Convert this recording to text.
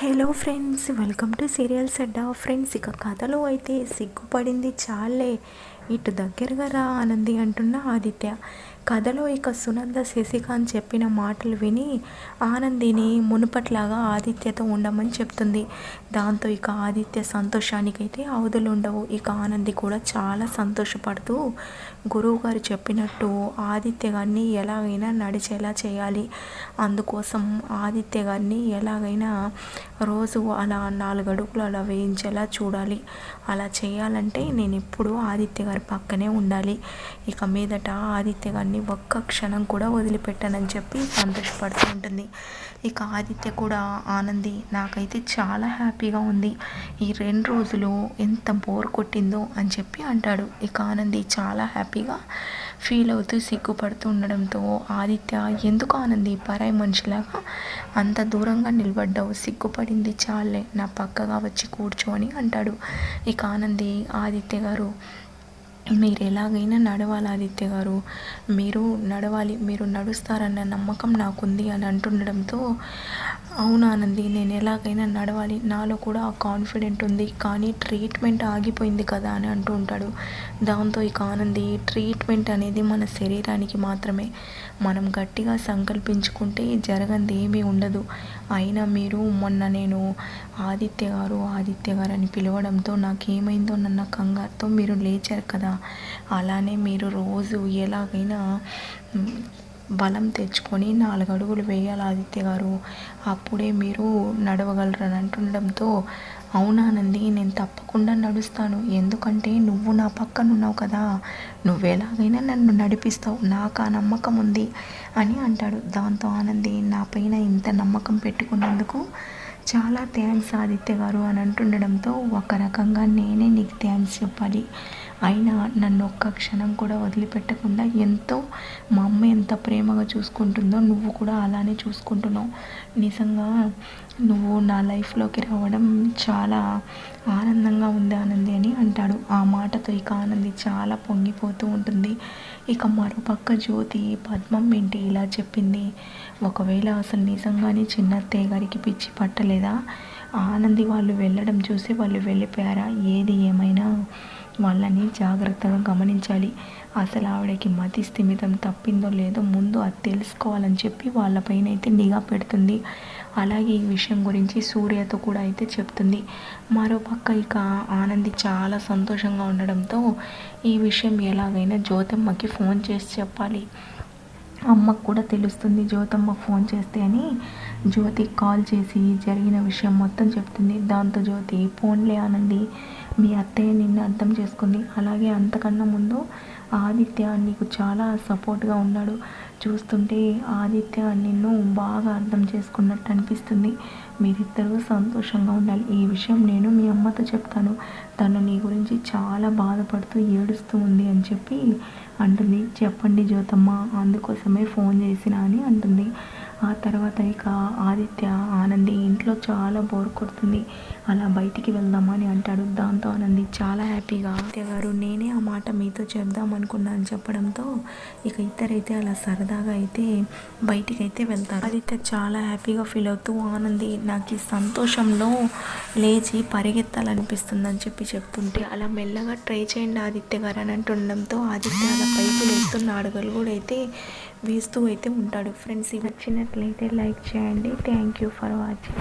Hello friends welcome to serials Adda friends. ఇక కథలో అయితే సిగ్గుపడింది చాలే. ఇటు దగ్గరగా రా ఆనంది అంటున్న ఆదిత్య. కథలో ఇక సునంద శశికాంత్ చెప్పిన మాటలు విని ఆనందిని మునుపట్లాగా ఆదిత్యతో ఉండమని చెప్తుంది. దాంతో ఇక ఆదిత్య సంతోషానికైతే అవధులు ఉండవు ఇక ఆనంది కూడా చాలా సంతోషపడుతూ గురువుగారు చెప్పినట్టు ఆదిత్య గారిని ఎలాగైనా నడిచేలా చేయాలి. అందుకోసం ఆదిత్య గారిని ఎలాగైనా రోజు అలా నాలుగు అడుగులు అలా వేయించేలా చూడాలి. అలా చేయాలంటే నేను ఎప్పుడూ ఆదిత్య గారి పక్కనే ఉండాలి. ఇక మీదట ఆదిత్య గారిని ఒక్క క్షణం కూడా వదిలిపెట్టానని చెప్పి సంతోషపడుతూ ఉంటుంది. ఇక ఆదిత్య కూడా ఆనంది నాకైతే చాలా హ్యాపీగా ఉంది. ఈ రెండు రోజులు ఎంత బోర్ కొట్టిందో అని చెప్పి అంటాడు. ఇక ఆనంది చాలా హ్యాపీగా ఫీల్ అవుతూ సిగ్గుపడుతూ ఉండడంతో ఆదిత్య ఎందుకు ఆనంది పరాయి మనిషిలాగా అంత దూరంగా నిలబడ్డావు? సిగ్గుపడింది చాలే నా పక్కగా వచ్చి కూర్చోని అంటాడు. ఇక ఆనంది ఆదిత్య గారు మీరు ఎలాగైనా నడవాలి ఆదిత్య గారు. మీరు నడవాలి మీరు నడుస్తారన్న నమ్మకం నాకుంది అని అంటుండడంతో అవును ఆనంది నేను ఎలాగైనా నడవాలి. నాలో కూడా ఆ కాన్ఫిడెంట్ ఉంది. కానీ ట్రీట్మెంట్ ఆగిపోయింది కదా అని అంటూ ఉంటాడు. దాంతో ఇక ఆనంది ట్రీట్మెంట్ అనేది మన శరీరానికి మాత్రమే. మనం గట్టిగా సంకల్పించుకుంటే జరగంది ఏమీ ఉండదు. అయినా మీరు మొన్న నేను ఆదిత్య గారు ఆదిత్య గారు అని పిలవడంతో నాకేమైందో నన్న కంగారుతో మీరు లేచారు కదా. అలానే మీరు రోజు ఎలాగైనా బలం తెచ్చుకొని నాలుగు అడుగులు వేయాలి ఆదిత్య గారు. అప్పుడే మీరు నడవగలరని అంటుండడంతో అవునానంది నేను తప్పకుండా నడుస్తాను. ఎందుకంటే నువ్వు నా పక్కన ఉన్నావు కదా. నువ్వెలాగైనా నన్ను నడిపిస్తావు. నాకు ఆ నమ్మకం ఉంది అని అంటాడు. దాంతో ఆనంది నా పైన ఇంత నమ్మకం పెట్టుకున్నందుకు చాలా థ్యాంక్స్ ఆదిత్య గారు అని అంటుండడంతో ఒక రకంగా నేనే నీకు థ్యాంక్స్ చెప్పాలి. అయినా నన్ను ఒక్క క్షణం కూడా వదిలిపెట్టకుండా ఎంతో మా అమ్మ ఎంత ప్రేమగా చూసుకుంటుందో నువ్వు కూడా అలానే చూసుకుంటున్నావు. నిజంగా నువ్వు నా లైఫ్లోకి రావడం చాలా ఆనందంగా ఉంది ఆనంది అని అంటాడు. ఆ మాటతో ఇక ఆనంది చాలా పొంగిపోతూ ఉంటుంది. ఇక మరోపక్క జ్యోతి పద్మం ఏంటి ఇలా చెప్పింది. ఒకవేళ అసలు నిజంగానే చిన్నత్తయ్య గారికి పిచ్చి పట్టలేదా? ఆనంది వాళ్ళు వెళ్ళడం చూసి వాళ్ళు వెళ్ళిపోయారా? ఏది ఏమైనా వాళ్ళని జాగ్రత్తగా గమనించాలి. అసలు ఆవిడకి మతి స్థిమితం తప్పిందో లేదో ముందు అది తెలుసుకోవాలని చెప్పి వాళ్ళపైన అయితే నిఘా పెడుతుంది. అలాగే ఈ విషయం గురించి సూర్యతో కూడా అయితే చెప్తుంది. మరోపక్క ఇక ఆనంది చాలా సంతోషంగా ఉండడంతో ఈ విషయం ఎలాగైనా జ్యోతమ్మకి ఫోన్ చేసి చెప్పాలి. అమ్మకు కూడా తెలుస్తుంది జ్యోతమ్మ ఫోన్ చేస్తే అని జ్యోతి కాల్ చేసి జరిగిన విషయం మొత్తం చెప్తుంది. దాంతో జ్యోతి ఫోన్లే ఆనంది మీ అత్తయ్య నిన్ను అర్థం చేసుకుంది. అలాగే అంతకన్నా ముందు ఆదిత్య నీకు చాలా సపోర్ట్గా ఉన్నాడు. చూస్తుంటే ఆదిత్య నిన్ను బాగా అర్థం చేసుకున్నట్టు అనిపిస్తుంది. మీరిద్దరూ సంతోషంగా ఉండాలి. ఈ విషయం నేను మీ అమ్మతో చెప్తాను. తను నీ గురించి చాలా బాధపడుతూ ఏడుస్తూ ఉంది అని చెప్పి అంటుంది. చెప్పండి జ్యోతమ్మ అందుకోసమే ఫోన్ చేసిన అని అంటుంది. ఆ తర్వాత ఇక ఆదిత్య ఆనంది ఇంట్లో చాలా బోర్ కొడుతుంది. అలా బయటికి వెళ్దామని అంటాడు. దాంతో ఆనంది చాలా హ్యాపీగా ఆదిత్య గారు నేనే ఆ మాట మీతో చెప్దాం అనుకున్నాను చెప్పడంతో ఇక ఇద్దరైతే అలా సరదాగా అయితే బయటికి అయితే వెళ్తారు. ఆదిత్య చాలా హ్యాపీగా ఫీల్ అవుతూ ఆనంది నాకు ఈ సంతోషంలో లేచి పరిగెత్తాలనిపిస్తుందని చెప్పి చెప్తుంటే అలా మెల్లగా ట్రై చేయండి ఆదిత్య గారు అని అంటుండడంతో ఆదిత్య అలా పైకి వెళ్తున్న అడుగులు కూడా అయితే వేస్తూ అయితే ఉంటాడు. ఫ్రెండ్స్ ఇవి నచ్చినట్లయితే లైక్ చేయండి. Thank you for watching